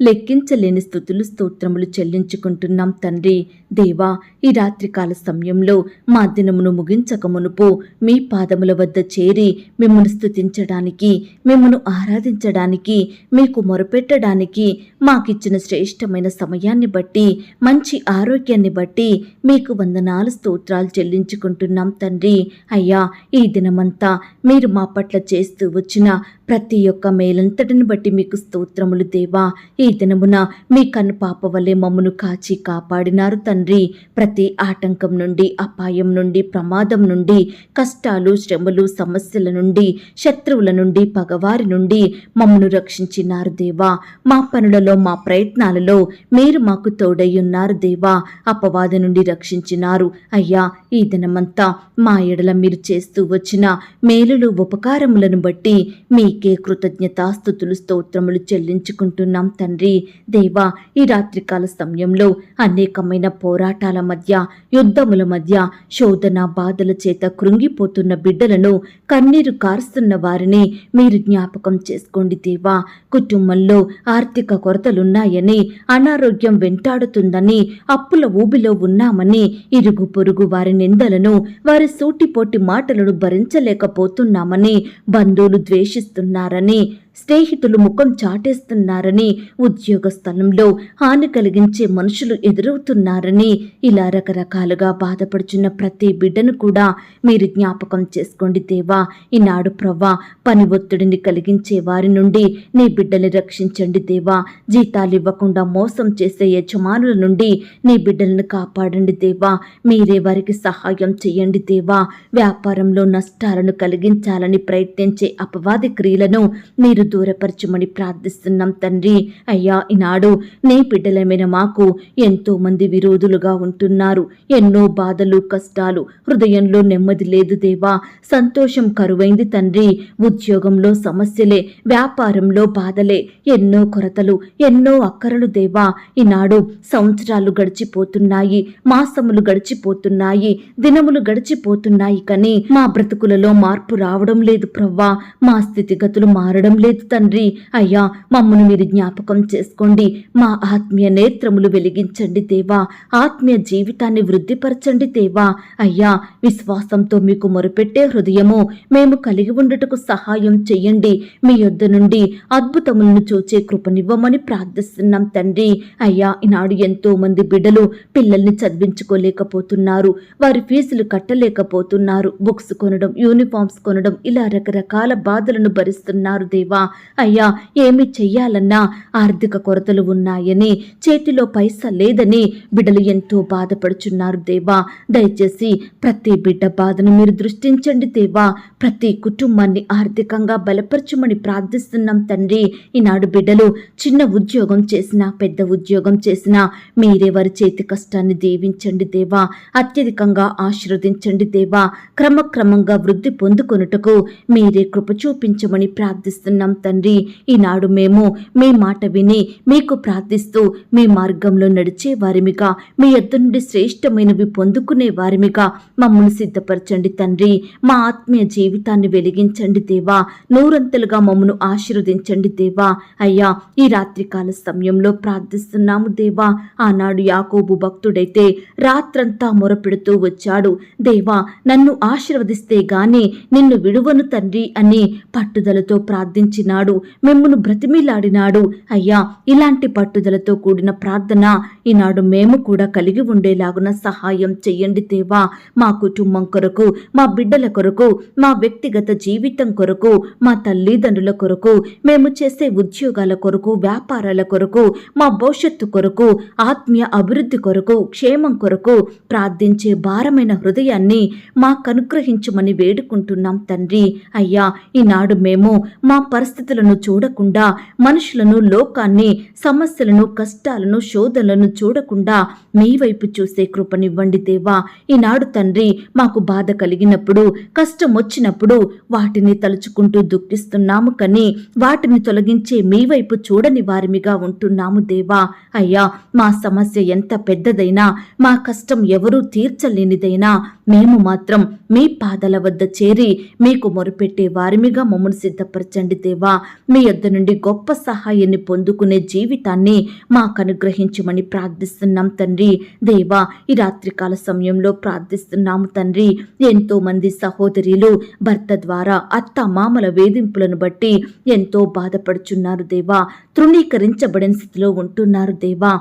లెక్కించలేని స్థుతులు స్తోత్రములు చెల్లించుకుంటున్నాం తండ్రి. దేవా ఈ రాత్రికాల సమయంలో మా దినమును ముగించక మునుపు మీ పాదముల వద్ద చేరి మిమ్మను స్థుతించడానికి మిమ్మను ఆరాధించడానికి మీకు మొరపెట్టడానికి మాకిచ్చిన శ్రేష్టమైన సమయాన్ని బట్టి మంచి ఆరోగ్యాన్ని బట్టి మీకు వందనాలు స్తోత్రాలు చెల్లించుకుంటున్నాం తండ్రి. అయ్యా ఈ దినమంతా మీరు మా పట్ల చేస్తూ వచ్చిన ప్రతి ఒక్క మేలంతటిని బట్టి మీకు స్తోత్రములు దేవా. ఈ దినమున మీ కన్ను పాప వలె మమ్మను కాచి కాపాడినారు తండ్రి. ప్రతి ఆటంకం నుండి అపాయం నుండి ప్రమాదం నుండి కష్టాలు శ్రమలు సమస్యల నుండి శత్రువుల నుండి పగవారి నుండి మమ్మను రక్షించినారు దేవా. మా పనులలో మా ప్రయత్నాలలో మీరు మాకు తోడయ్యున్నారు దేవా. అపవాది నుండి రక్షించినారు. అయ్యా ఈ దినమంతా మా ఎడల మీరు చేస్తూ వచ్చిన మేలులు ఉపకారములను బట్టి మీకే కృతజ్ఞతాస్థుతులు స్తోత్రములు చెల్లించుకుంటున్నాం తండ్రి. దేవా ఈ రాత్రికాల సమయంలో అనేకమైన పోరాటాల మధ్య యుద్ధముల మధ్య శోధన బాధల చేత కృంగిపోతున్న బిడ్డలను కన్నీరు కారుస్తున్న వారిని మీరు జ్ఞాపకం చేసుకోండి దేవా. కుటుంబంలో ఆర్థిక కొరతలున్నాయని అనారోగ్యం వెంటాడుతుందని అప్పుల ఊబిలో ఉన్నామని ఇరుగు పొరుగు వారి నిందలను వారి సూటిపోటి మాటలను భరించలేకపోతున్నామని బంధువులు ద్వేషిస్తున్నారని స్నేహితులు ముఖం చాటేస్తున్నారని ఉద్యోగ స్థలంలో హాని కలిగించే మనుషులు ఎదురవుతున్నారని ఇలా రకరకాలుగా బాధపడుచున్న ప్రతి బిడ్డను కూడా మీరు జ్ఞాపకం చేసుకోండి దేవా. ఈనాడు ప్రవ్వా పని ఒత్తిడిని కలిగించే వారి నుండి నీ బిడ్డని రక్షించండి దేవా. జీతాలు ఇవ్వకుండా మోసం చేసే యజమానుల నుండి నీ బిడ్డలను కాపాడండి దేవా. మీరే వారికి సహాయం చేయండి దేవా. వ్యాపారంలో నష్టాలను కలిగించాలని ప్రయత్నించే అపవాది క్రియలను మీరు దూరపరచమని ప్రార్థిస్తున్నాం తండ్రి. అయ్యా ఈనాడు నీ బిడ్డలమైన మాకు ఎంతో మంది విరోధులుగా ఉంటున్నారు. ఎన్నో బాధలు కష్టాలు హృదయంలో నెమ్మది లేదు దేవా. సంతోషం కరువైంది తండ్రి. ఉద్యోగంలో సమస్యలే వ్యాపారంలో బాధలే ఎన్నో కొరతలు ఎన్నో అక్కరలు దేవా. ఈనాడు సంవత్సరాలు గడిచిపోతున్నాయి మాసములు గడిచిపోతున్నాయి దినములు గడిచిపోతున్నాయి కానీ మా బ్రతుకులలో మార్పు రావడం లేదు ప్రవ్వా. మా స్థితిగతులు మారడం లేదు. తండ్రి. అయ్యా మమ్మను మీరు జ్ఞాపకం చేసుకోండి. మా ఆత్మీయ నేత్రములు వెలిగించండి దేవా. ఆత్మీయ జీవితాన్ని వృద్ధిపరచండి దేవా. అయ్యా విశ్వాసంతో మీకు మొరపెట్టే హృదయము మేము కలిగి ఉండటకు సహాయం చెయ్యండి. మీ యొద్ద నుండి అద్భుతములను చూచే కృపనివ్వమని ప్రార్థిస్తున్నాం తండ్రి. అయ్యా ఈనాడు ఎంతో మంది బిడ్డలు పిల్లల్ని చదివించుకోలేకపోతున్నారు. వారి ఫీజులు కట్టలేకపోతున్నారు. బుక్స్ కొనడం యూనిఫామ్స్ కొనడం ఇలా రకరకాల బాధలను భరిస్తున్నారు దేవా. అయ్యా ఏమి చెయ్యాలన్నా? ఆర్థిక కొరతలు ఉన్నాయని చేతిలో పైసా లేదని బిడ్డలు ఎంతో బాధపడుచున్నారు దేవా. దయచేసి ప్రతి బిడ్డ బాధను మీరు దృష్టించండి దేవా. ప్రతి కుటుంబాన్ని ఆర్థికంగా బలపరచమని ప్రార్థిస్తున్నాం తండ్రి. ఈనాడు బిడ్డలు చిన్న ఉద్యోగం చేసినా పెద్ద ఉద్యోగం చేసినా మీరే వారి చేతి కష్టాన్ని దీవించండి దేవా. అత్యధికంగా ఆశీర్వదించండి దేవా. క్రమక్రమంగా వృద్ధి పొందుకొనుటకు మీరే కృప చూపించమని ప్రార్థిస్తున్నాం తండ్రి. ఈనాడు మేము మీ మాట విని మీకు ప్రార్థిస్తూ మీ మార్గంలో నడిచే వారిమిగా మీ యొద్ద నుండి శ్రేష్టమైనవి పొందుకునే వారిమిగా మమ్మల్ని సిద్ధపరచండి తండ్రి. మా ఆత్మీయ జీవితాన్ని వెలిగించండి దేవా. నూరంతలుగా మమ్మను ఆశీర్వదించండి దేవా. అయ్యా ఈ రాత్రికాల సమయంలో ప్రార్థిస్తున్నాము దేవా. ఆనాడు యాకోబు భక్తుడైతే రాత్రంతా మొరపెడుతూ వచ్చాడు. దేవా నన్ను ఆశీర్వదిస్తే గాని నిన్ను విడువను తండ్రి అని పట్టుదలతో ప్రార్థించి ప్రార్థించినాడు మిమ్మును బ్రతిమిలాడినాడు. అయ్యా ఇలాంటి పట్టుదలతో కూడిన ప్రార్థన ఈనాడు మేము కూడా కలిగి ఉండేలాగున సహాయం చెయ్యండి దేవా. మా కుటుంబం కొరకు మా బిడ్డల కొరకు మా వ్యక్తిగత జీవితం కొరకు మా తల్లిదండ్రుల కొరకు మేము చేసే ఉద్యోగాల కొరకు వ్యాపారాల కొరకు మా భవిష్యత్తు కొరకు ఆత్మీయ అభివృద్ధి కొరకు క్షేమం కొరకు ప్రార్థించే భారమైన హృదయాన్ని మాకు అనుగ్రహించమని వేడుకుంటున్నాం తండ్రి. అయ్యా ఈనాడు మేము మా పరిస్థితి పరిస్థితులను చూడకుండా మనుషులను లోకాన్ని సమస్యలను కష్టాలను శోధనలను చూడకుండా మీ వైపు చూసే కృపనివ్వండి దేవా. ఈనాడు తండ్రి మాకు బాధ కలిగినప్పుడు కష్టం వచ్చినప్పుడు వాటిని తలుచుకుంటూ దుఃఖిస్తున్నాము కానీ వాటిని తొలగించే మీ వైపు చూడని వారిమిగా ఉంటున్నాము దేవా. అయ్యా మా సమస్య ఎంత పెద్దదైనా మా కష్టం ఎవరూ తీర్చలేనిదైనా మేము మాత్రం మీ పాదల వద్ద చేరి మీకు మొరుపెట్టే వారిమిగా మమ్మల్ని సిద్ధపరచండి దేవా. మీ యొద్ద నుండి గొప్ప సహాయాన్ని పొందుకునే జీవితాన్ని మాకు అనుగ్రహించమని ప్రార్థిస్తున్నాం తండ్రి. దేవా ఈ రాత్రికాల సమయంలో ప్రార్థిస్తున్నాము తండ్రి. ఎంతో మంది సహోదరులు భర్త ద్వారా అత్త మామల వేధింపులను బట్టి ఎంతో బాధపడుచున్నారు దేవా. తృణీకరించబడిన స్థితిలో ఉంటున్నారు దేవా.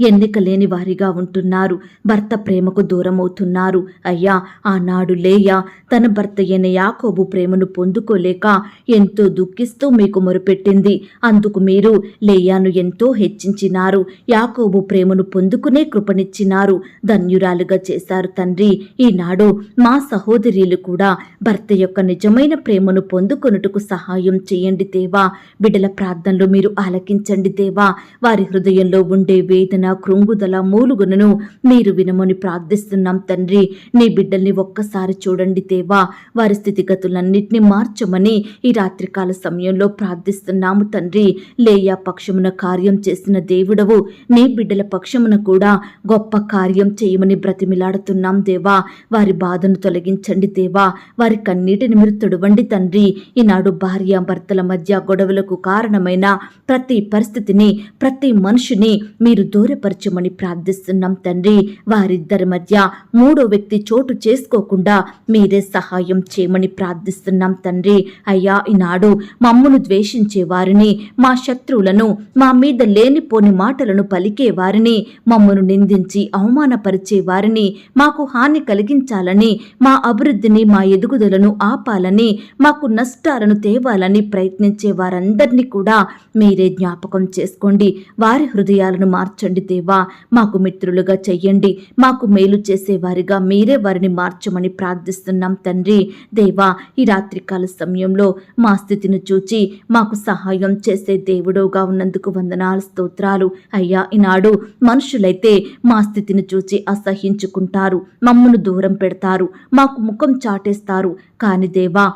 ఎన్నిక లేని వారిగా ఉంటున్నారు. భర్త ప్రేమకు దూరమవుతున్నారు. అయ్యా ఆనాడు లేయా తన భర్త అయిన యాకోబు ప్రేమను పొందుకోలేక ఎంతో దుఃఖిస్తూ మీకు మొరుపెట్టింది. అందుకు మీరు లేయాను ఎంతో హెచ్చించినారు. యాకోబు ప్రేమను పొందుకునే కృపనిచ్చినారు. ధన్యురాలుగా చేశారు తండ్రి. ఈనాడు మా సహోదరులు కూడా భర్త యొక్క నిజమైన ప్రేమను పొందుకొనుటకు సహాయం చేయండి దేవా. బిడ్డల ప్రార్థనలు మీరు ఆలకించండి దేవా. వారి హృదయంలో ఉండే వేదన కృంగుదల మూలుగునను మీరు వినమని ప్రార్థిస్తున్నాం తండ్రి. నీ బిడ్డల్ని ఒక్కసారి చూడండి దేవా. వారి స్థితిగతులన్నింటినీ మార్చమని ఈ రాత్రికాల సమయంలో ప్రార్థిస్తున్నాము తండ్రి. లేయా పక్షమున కార్యం చేసిన దేవుడవు నీ బిడ్డల పక్షమున కూడా గొప్ప కార్యం చేయమని బ్రతిమిలాడుతున్నాం దేవా. వారి బాధను తొలగించండి దేవా. వారి కన్నీటిని మీరు తొడవండి తండ్రి. ఈనాడు భార్య భర్తల మధ్య గొడవలకు కారణమైన ప్రతి పరిస్థితిని ప్రతి మనిషిని మీరు భద్రపరచమని ప్రార్థిస్తున్నాం తండ్రి. వారిద్దరి మధ్య మూడో వ్యక్తి చోటు చేసుకోకుండా మీరే సహాయం చేయమని ప్రార్థిస్తున్నాం తండ్రి. అయ్యా ఈనాడు మమ్మను ద్వేషించే వారిని మా శత్రువులను మా మీద లేనిపోని మాటలను పలికే వారిని మమ్మను నిందించి అవమానపరిచే వారిని మాకు హాని కలిగించాలని మా అభివృద్ధిని మా ఎదుగుదలను ఆపాలని మాకు నష్టాలను తేవాలని ప్రయత్నించే వారందరినీ కూడా మీరే జ్ఞాపకం చేసుకోండి. వారి హృదయాలను మార్చండి దేవా మాకు మిత్రులుగా చెయ్యండి. మాకు మేలు చేసేవారిగా మీరే వారిని మార్చమని ప్రార్థిస్తున్నాం తండ్రి. దేవా ఈ రాత్రికాల సమయంలో మా స్థితిని చూచి మాకు సహాయం చేసే దేవుడుగా ఉన్నందుకు వందనాలు స్తోత్రాలు. అయ్యా ఈనాడు మనుషులైతే మా స్థితిని చూచి అసహించుకుంటారు మమ్మను దూరం పెడతారు మాకు ముఖం చాటేస్తారు. కాని దేవా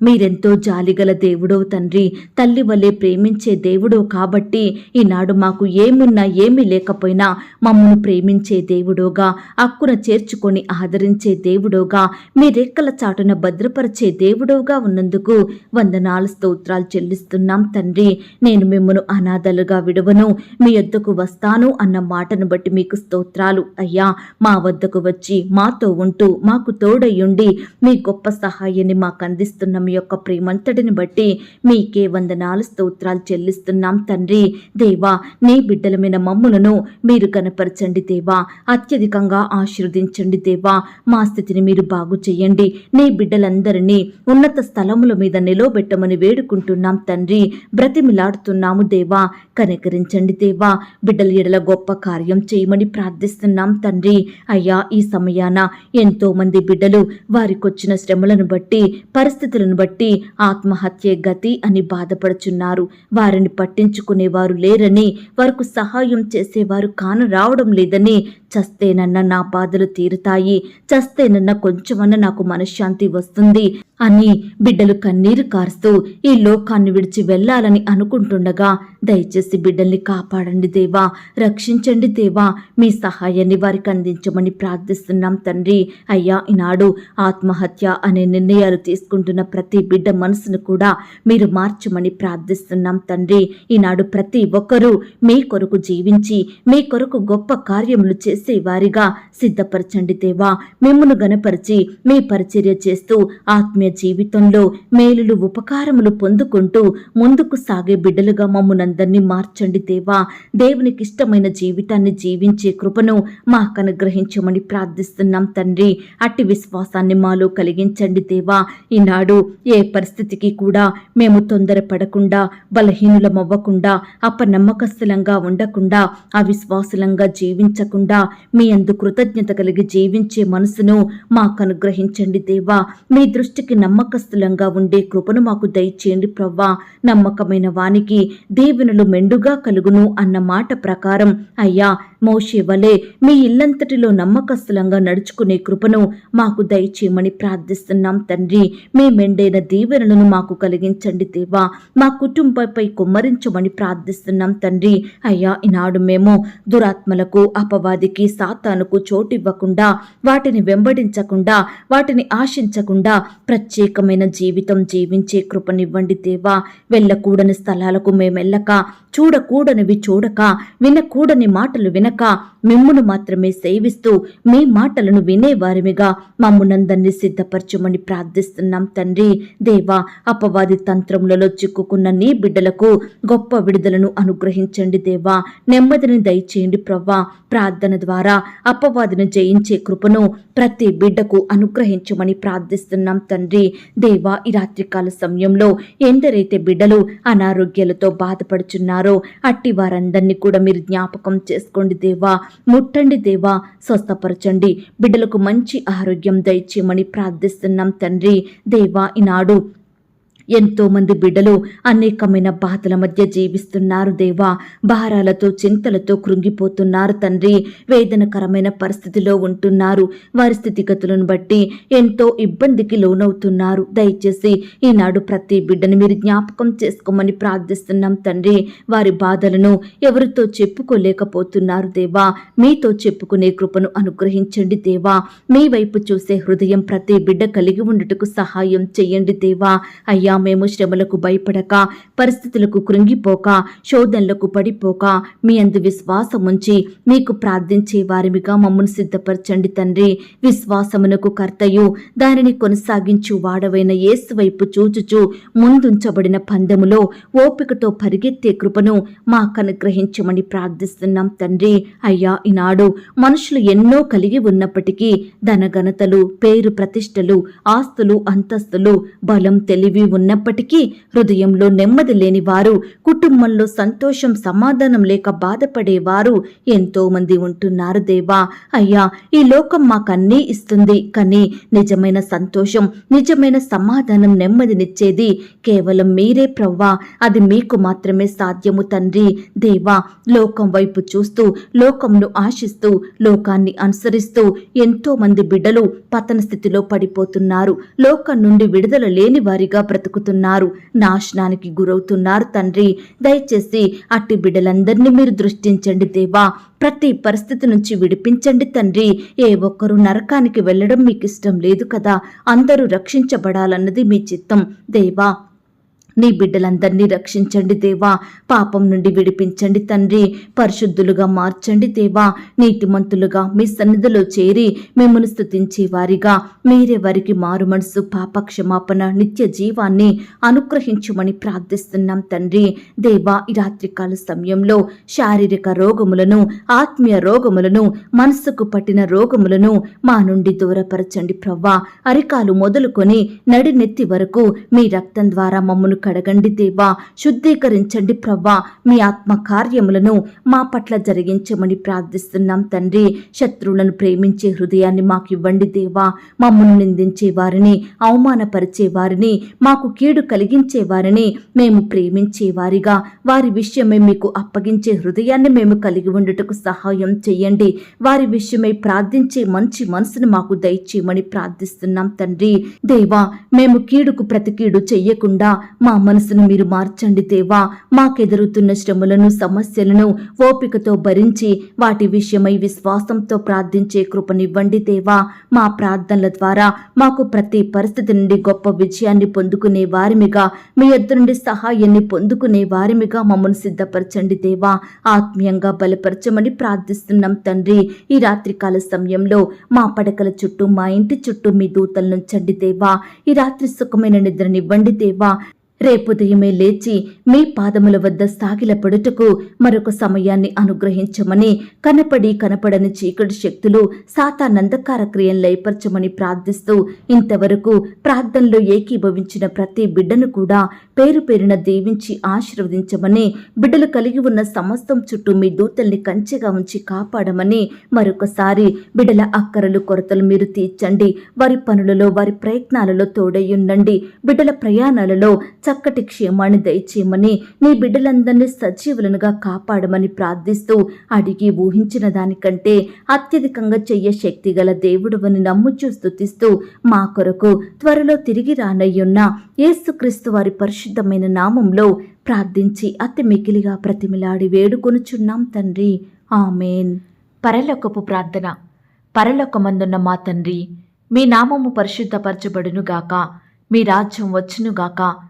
మీరెంతో జాలిగల దేవుడో తండ్రి తల్లి వలె ప్రేమించే దేవుడో కాబట్టి ఈనాడు మాకు ఏమున్నా ఏమీ లేకపోయినా మమ్మను ప్రేమించే దేవుడోగా అక్కున చేర్చుకొని ఆదరించే దేవుడోగా మీ రెక్కల చాటున భద్రపరిచే దేవుడోగా ఉన్నందుకు వందనాలు స్తోత్రాలు చెల్లిస్తున్నాం తండ్రి. నేను మిమ్మను అనాథలుగా విడవను మీ వద్దకు వస్తాను అన్న మాటను బట్టి మీకు స్తోత్రాలు. అయ్యా మా వద్దకు వచ్చి మాతో ఉంటూ మాకు తోడయ్యుండి మీ గొప్ప సహాయాన్ని మాకు అందిస్తున్న యొక్క ప్రేమంతటిని బట్టి మీకే వందనాలు స్తోత్రాలు చెల్లిస్తున్నాం తండ్రి. దేవా నీ బిడ్డలమైన మమ్ములను మీరు కనపరచండి దేవా. అత్యధికంగా ఆశీర్వదించండి దేవా. మా స్థితిని మీరు బాగు చేయండి. నీ బిడ్డలందరినీ ఉన్నత స్థలముల మీద నిలవబెట్టమని వేడుకుంటున్నాం తండ్రి. బ్రతిమిలాడుతున్నాము దేవా. కనికరించండి దేవా. బిడ్డల ఎడల గొప్ప కార్యం చేయమని ప్రార్థిస్తున్నాం తండ్రి. అయ్యా ఈ సమయాన ఎంతో మంది బిడ్డలు వారికొచ్చిన శ్రమలను బట్టి పరిస్థితులను బట్టి ఆత్మహత్య గతి అని బాధపడుచున్నారు. వారిని పట్టించుకునేవారు లేరని వారికి సహాయం చేసేవారు కాను రావడం లేదని చస్తేనన్న నా బాధలు తీరుతాయి. చస్తేనన్న కొంచెమన్న నాకు మనశ్శాంతి వస్తుంది. అని బిడ్డలు కన్నీరు కారుస్తూ ఈ లోకాన్ని విడిచి వెళ్ళాలని అనుకుంటుండగా దయచేసి బిడ్డల్ని కాపాడండి దేవా రక్షించండి దేవా మీ సహాయాన్ని వారికి అందించమని ప్రార్థిస్తున్నాం తండ్రి. అయ్యా ఈనాడు ఆత్మహత్య అనే నిర్ణయాలు తీసుకుంటున్న ప్రతి బిడ్డ మనసును కూడా మీరు మార్చమని ప్రార్థిస్తున్నాం తండ్రి. ఈనాడు ప్రతి ఒక్కరూ మీ కొరకు జీవించి మీ కొరకు గొప్ప కార్యములు చేసే వారిగా సిద్ధపరచండి దేవా. మిమ్మును గనపరిచి మీ పరిచర్య చేస్తూ ఆత్మీయ జీవితంలో మేలులు ఉపకారములు పొందుకుంటూ ముందుకు సాగే బిడ్డలుగా మమ్మునందరినీ మార్చండి దేవా. దేవునికి ఇష్టమైన జీవితాన్ని జీవించే కృపను మాకు అనుగ్రహించమని ప్రార్థిస్తున్నాం తండ్రి. అట్టి విశ్వాసాన్ని మాలో కలిగించండి దేవా. ఈనాడు ఏ పరిస్థితికి కూడా మేము తొందరపడకుండా బలహీనులమవ్వకుండా అపనమ్మకస్తులంగా ఉండకుండా అవిశ్వాసులంగా జీవించకుండా మీ అందు కృతజ్ఞత కలిగి జీవించే మనసును మాకు అనుగ్రహించండి దేవా. మీ దృష్టికి నమ్మకస్థులంగా ఉండే కృపను మాకు దయచేయండి ప్రవ్వా. నమ్మకమైన వానికి దీవెనలు మెండుగా కలుగును అన్న మాట ప్రకారం అయ్యా మోషే వలె మీ ఇల్లంతటిలో నమ్మకస్తులంగా నడుచుకునే కృపను మాకు దయచేయమని ప్రార్థిస్తున్నాం తండ్రి. మీ మెండైన దీవెనలను మాకు కలిగించండి దేవా. మా కుటుంబంపై కుమ్మరించమని ప్రార్థిస్తున్నాం తండ్రి. అయ్యా ఈనాడు మేము దురాత్మలకు అపవాదికి సాతానుకు చోటివ్వకుండా వాటిని వెంబడించకుండా వాటిని ఆశించకుండా ప్రత్యేకమైన జీవితం జీవించే కృపనివ్వండి దేవా. వెళ్ళకూడని స్థలాలకు మేమెళ్ళక చూడకూడనివి చూడక వినకూడని మాటలు వినక మిమ్మును మాత్రమే సేవిస్తూ మీ మాటలను వినేవారిమిగా మమ్మునందరినీ సిద్ధపరచమని ప్రార్థిస్తున్నాం తండ్రి. దేవా అపవాది తంత్రములలో చిక్కుకున్న నీ బిడ్డలకు గొప్ప విడుదలను అనుగ్రహించండి దేవా. నెమ్మదిని దయచేయండి ప్రవ్వా. ప్రార్థన ద్వారా అపవాదిని జయించే కృపను ప్రతి బిడ్డకు అనుగ్రహించమని ప్రార్థిస్తున్నాం తండ్రి. దేవా ఈ రాత్రికాల సమయంలో ఎందరైతే బిడ్డలు అనారోగ్యాలతో బాధపడుచున్నారు అట్టి వారందరినీ కూడా మీరు జ్ఞాపకం చేసుకోండి దేవా. ముట్టండి దేవా. స్వస్థపరచండి. బిడ్డలకు మంచి ఆరోగ్యం దయచేయమని ప్రార్థిస్తున్నాం తండ్రి. దేవా ఈనాడు ఎంతోమంది బిడ్డలు అనేకమైన బాధల మధ్య జీవిస్తున్నారు దేవా. భారాలతో చింతలతో కృంగిపోతున్నారు తండ్రి. వేదనకరమైన పరిస్థితిలో ఉంటున్నారు. వారి స్థితిగతులను బట్టి ఎంతో ఇబ్బందికి లోనవుతున్నారు. దయచేసి ఈనాడు ప్రతి బిడ్డను మీరు జ్ఞాపకం చేసుకోమని ప్రార్థిస్తున్నాం తండ్రి. వారి బాధలను ఎవరితో చెప్పుకోలేకపోతున్నారు దేవా. మీతో చెప్పుకునే కృపను అనుగ్రహించండి దేవా. మీ వైపు చూసే హృదయం ప్రతి బిడ్డ కలిగి ఉండుటకు సహాయం చేయండి దేవా. అయ్యా మేము శ్రమలకు భయపడక పరిస్థితులకు కృంగిపోక శోధనలకు పడిపోక మీ అందు విశ్వాసం ఉంచి మీకు ప్రార్థించే వారిమిగా మమ్మల్ని సిద్ధపరచండి తండ్రి. విశ్వాసమునకు కర్తయు దానిని కొనసాగించు వాడవైన ఏసువైపు చూచుచు ముందుంచబడిన పందెములో ఓపికతో పరిగెత్తే కృపను మాకు అనుగ్రహించమని ప్రార్థిస్తున్నాం తండ్రి. అయ్యా ఈనాడు మనుషులు ఎన్నో కలిగి ఉన్నప్పటికీ ధనఘనతలు పేరు ప్రతిష్టలు ఆస్తులు అంతస్తులు బలం తెలివి ఉన్న ఉన్నప్పటికీ హృదయంలో నెమ్మది లేని వారు కుటుంబంలో సంతోషం సమాధానం లేక బాధపడేవారు ఎంతో మంది ఉంటున్నారు దేవా. అయ్యా ఈ లోకం మాకన్నీ ఇస్తుంది. కానీ నిజమైన సంతోషం నిజమైన సమాధానం నెమ్మదినిచ్చేది కేవలం మీరే ప్రవ్వా. అది మీకు మాత్రమే సాధ్యము తండ్రి. దేవా లోకం వైపు చూస్తూ లోకంను ఆశిస్తూ లోకాన్ని అనుసరిస్తూ ఎంతో మంది బిడ్డలు పతన స్థితిలో పడిపోతున్నారు. లోకం నుండి విడుదల లేని వారిగా బ్రతుకు బ్రతుకుతున్నారు నాశనానికి గురవుతున్నారు తండ్రి. దయచేసి అట్టి బిడ్డలందరినీ మీరు దృష్టించండి దేవా. ప్రతి పరిస్థితి నుంచి విడిపించండి తండ్రి. ఏ ఒక్కరూ నరకానికి వెళ్ళడం మీకు ఇష్టం లేదు కదా. అందరూ రక్షించబడాలన్నది మీ చిత్తం. దేవా నీ బిడ్డలందరినీ రక్షించండి దేవా. పాపం నుండి విడిపించండి తండ్రి. పరిశుద్ధులుగా మార్చండి దేవా. నీతిమంతులుగా మీ సన్నిధిలో చేరి మిమ్మల్ని స్థుతించే వారిగా. మీరే వారికి మారు మనసు పాప క్షమాపణ నిత్య జీవాన్ని అనుగ్రహించమని ప్రార్థిస్తున్నాం తండ్రి. దేవా ఈ రాత్రికాల సమయంలో శారీరక రోగములను ఆత్మీయ రోగములను మనసుకు పట్టిన రోగములను మా నుండి దూరపరచండి ప్రవ్వా. అరికాలు మొదలుకొని నడినెత్తి వరకు మీ రక్తం ద్వారా మమ్మను కడగండి దేవా శుద్ధీకరించండి ప్రవ్వా. మీ ఆత్మ కార్యములను మా పట్ల జరిగించమని ప్రార్థిస్తున్నాం తండ్రి. శత్రువులను ప్రేమించే హృదయాన్ని మాకు ఇవ్వండి దేవా. మమ్మల్ని నిందించే వారిని అవమానపరిచే వారిని మాకు కీడు కలిగించే వారిని మేము ప్రేమించే వారిగా. వారి విషయమై మీకు అప్పగించే హృదయాన్ని మేము కలిగి ఉండుటకు సహాయం చేయండి. వారి విషయమై ప్రార్థించే మంచి మనసును మాకు దయచేయమని ప్రార్థిస్తున్నాం తండ్రి. దేవా మేము కీడుకు ప్రతి కీడు చెయ్యకుండా మా మా మనసును మీరు మార్చండి దేవా. మాకెదురుతున్న శ్రమలను సమస్యలను ఓపికతో భరించి వాటి విషయమై విశ్వాసంతో ప్రార్థించే కృపనివ్వండి దేవా. మా ప్రార్థనల ద్వారా మాకు ప్రతి పరిస్థితి నుండి గొప్ప విజయాన్ని పొందుకునే వారిమిగా మీ ఇద్దరు నుండి సహాయాన్ని పొందుకునే వారిమిగా మమ్మల్ని సిద్ధపరచండి దేవా. ఆత్మీయంగా బలపరచమని ప్రార్థిస్తున్నాం తండ్రి. ఈ రాత్రికాల సమయంలో మా పడకల చుట్టూ మా ఇంటి చుట్టూ మీ దూతలను ఉంచండి దేవా. ఈ రాత్రి సుఖమైన నిద్రనివ్వండి దేవా. రేపుదయమే లేచి మీ పాదముల వద్ద సాగిలపడుటకు మరొక సమయాన్ని అనుగ్రహించమని కనపడి కనపడని చీకటి శక్తులు సాతానందకార క్రియను లయపరచమని ప్రార్థిస్తూ ఇంతవరకు ప్రార్థనలో ఏకీభవించిన ప్రతి బిడ్డను కూడా పేరు పేరున దీవించి ఆశీర్వదించమని బిడ్డలు కలిగి ఉన్న సమస్తం చుట్టూ మీ దూతల్ని కంచెగా ఉంచి కాపాడమని మరొకసారి బిడ్డల అక్కరలు కొరతలు మీరు తీర్చండి. వారి పనులలో వారి ప్రయత్నాలలో తోడయ్యుండండి బిడ్డల ప్రయాణాలలో చక్కటి క్షేమాన్ని దయచేయమని నీ బిడ్డలందరినీ సజీవులనుగా కాపాడమని ప్రార్థిస్తూ అడిగి ఊహించిన దానికంటే అత్యధికంగా చెయ్య శక్తి గల దేవుడువని నమ్ముచూ స్థుతిస్తూ మా కొరకు త్వరలో తిరిగి రానయ్యున్న యేసుక్రీస్తు వారి పరిశుద్ధమైన నామంలో ప్రార్థించి అతి మికిలిగా ప్రతిమిలాడి వేడుకొనుచున్నాం తండ్రి. ఆమెన్. పరలోకపు ప్రార్థన. పరలోకమందున్న మా తండ్రి మీ నామము పరిశుద్ధపరచబడునుగాక మీ రాజ్యం వచ్చునుగాక